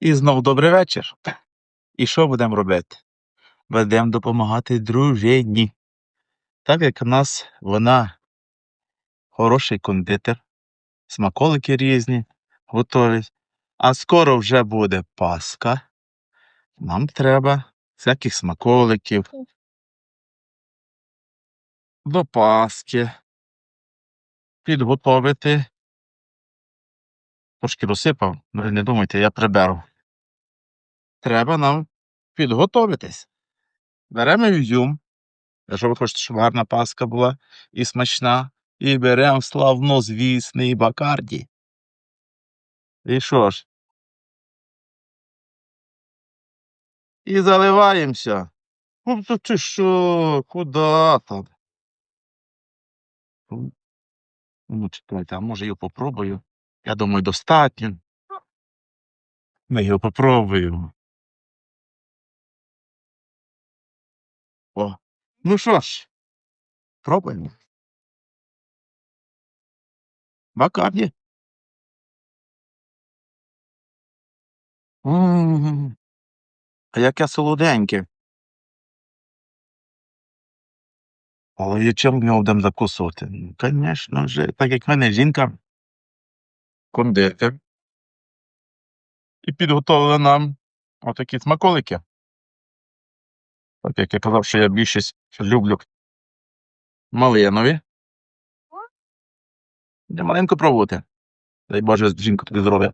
І знов добрий вечір. І що будемо робити? Будемо допомагати дружині. Так як у нас вона хороший кондитер, смаколики різні готовить. А скоро вже буде Пасха. Нам треба всяких смаколиків. До Пасхи. Підготовити. Трошки розсипав, не думайте, я приберу. Треба нам підготовитись. Беремо ізюм, якщо ви хочете, гарна паска була і смачна, і беремо славнозвісний бакарді. І що ж? І заливаємося. Ну, то ти що? Куда там? Ну, Ну, чекайте, а може його попробую? Я думаю, достатньо. Ми його попробуємо. О. Ну що ж, пробуємо. Бакарді. М, А яке солоденьке. Але і чим в нього будемо закусувати? Ну, Звісно ж, так як в мене жінка кондитер. І підготовила нам отакі смаколики. Так як я казав, що я більшість люблю малинові. Я маленько пробувати. Дай Боже, жінку тобі здоров'я.